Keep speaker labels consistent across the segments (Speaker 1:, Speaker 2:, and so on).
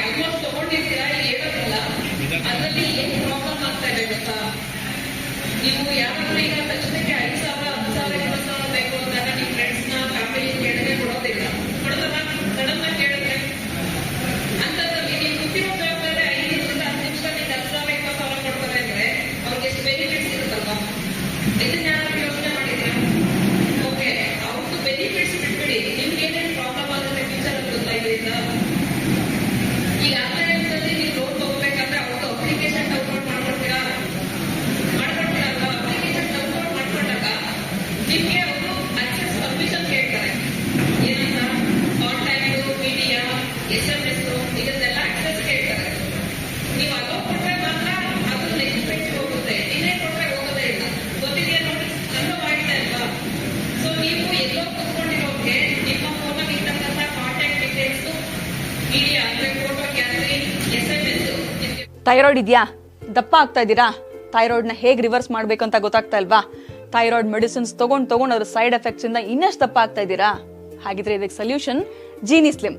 Speaker 1: Amount ತಗೊಂಡಿರ್ತೀರಾ ಹೇಳೋದಿಲ್ಲ ಅದರಲ್ಲಿ ಏನ್ ಪ್ರಾಬ್ಲಮ್ ಆಗ್ತಾ ಇದೆ ಗೊತ್ತಾ? ನೀವು ಯಾರಾದ್ರೂ ಈಗ ತಕ್ಷಣಕ್ಕೆ ಐದು ಸಾವಿರ
Speaker 2: ಥೈರಾಯ್ಡ್ ಇದೆಯಾ? ದಪ್ಪ ಆಗ್ತಾ ಇದ್ದೀರಾ? ಥೈರಾಯ್ಡ್ನ ಹೇಗೆ ರಿವರ್ಸ್ ಮಾಡಬೇಕು ಅಂತ ಗೊತ್ತಾಗ್ತಾ ಇಲ್ವಾ? ಥೈರಾಯ್ಡ್ ಮೆಡಿಸಿನ್ಸ್ ತೊಗೊಂಡು ತೊಗೊಂಡು ಅದ್ರ ಸೈಡ್ ಎಫೆಕ್ಟ್ಸ್ ಇಂದ ಇನ್ನಷ್ಟು ದಪ್ಪ ಆಗ್ತಾ ಇದ್ದೀರಾ? ಹಾಗಿದ್ರೆ ಇದಕ್ಕೆ solution Jeeni slim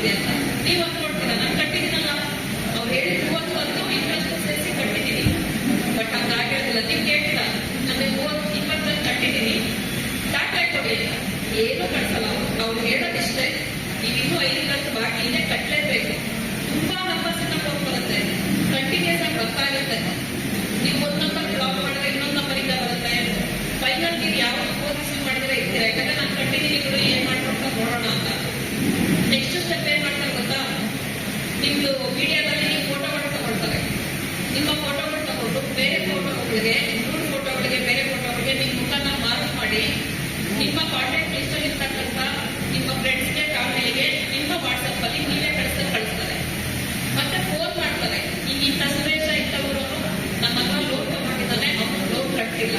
Speaker 1: vivienda. ನಿಮ್ಮ ಫೋಟೋಗಳು ತಗೊಂಡು ಬೇರೆ ಫೋಟೋಗಳಿಗೆ ನೂರು ಫೋಟೋಗಳಿಗೆ ಬೇರೆ ಫೋಟೋಗಳಿಗೆ ನಿಮ್ಮ ಮುಖನ ಮಾರ್ಕ್ ಮಾಡಿ, ನಿಮ್ಮ ಕಾಂಟ್ಯಾಕ್ಟ್ ಲಿಸ್ಟ್ ಅಲ್ಲಿ ಇರ್ತಕ್ಕಂಥ ನಿಮ್ಮ ಫ್ರೆಂಡ್ಸ್ಗೆ ಫ್ಯಾಮಿಲಿಗೆ ನಿಮ್ಮ ವಾಟ್ಸಪ್ ಅಲ್ಲಿ ನೀವೇ ಕಳಿಸ್ತಾ ಕಳಿಸ್ತಾರೆ. ಮತ್ತೆ ಫೋನ್ ಮಾಡ್ತಾರೆ. ಈಗ ಇಂಥ ಸುರೇಶ ಇಂಥವರು ನಮ್ಮ ಹತ್ರ ಲೋನ್ ತಗೊಂಡಿದ್ದಾನೆ, ಅವನು ಲೋನ್ ಕಟ್ಟಿಲ್ಲ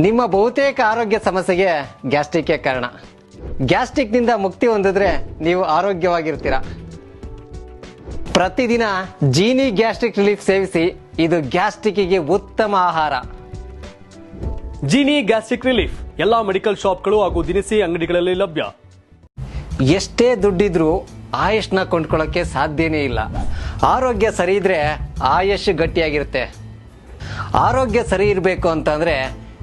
Speaker 3: ನಿಮ್ಮ ಬಹುತೇಕ ಆರೋಗ್ಯ ಸಮಸ್ಯೆಗೆ ಗ್ಯಾಸ್ಟ್ರಿಕ್ ಕಾರಣ. ಗ್ಯಾಸ್ಟ್ರಿಕ್ನಿಂದ ಮುಕ್ತಿ ಹೊಂದಿದ್ರೆ ನೀವು ಆರೋಗ್ಯವಾಗಿರ್ತೀರ. ಪ್ರತಿದಿನ ಜೀನಿ ಗ್ಯಾಸ್ಟ್ರಿಕ್ ರಿಲೀಫ್ ಸೇವಿಸಿ ಇದು ಗ್ಯಾಸ್ಟ್ರಿಕ್ಗೆ ಉತ್ತಮ ಆಹಾರ.
Speaker 4: ಜೀನಿ ಗ್ಯಾಸ್ಟ್ರಿಕ್ ರಿಲೀಫ್ ಎಲ್ಲಾ ಮೆಡಿಕಲ್ ಶಾಪ್ಗಳು ಹಾಗೂ ದಿನಸಿ ಅಂಗಡಿಗಳಲ್ಲಿ ಲಭ್ಯ.
Speaker 3: ಎಷ್ಟೇ ದುಡ್ಡಿದ್ರೂ ಆಯುಷ್ನ ಕೊಂಡ್ಕೊಳ್ಳೋಕೆ ಸಾಧ್ಯನೇ ಇಲ್ಲ. ಆರೋಗ್ಯ ಸರಿ ಇದ್ರೆ ಆಯುಷ್ ಗಟ್ಟಿಯಾಗಿರುತ್ತೆ. ಆರೋಗ್ಯ ಸರಿ ಇರಬೇಕು ಅಂತಂದ್ರೆ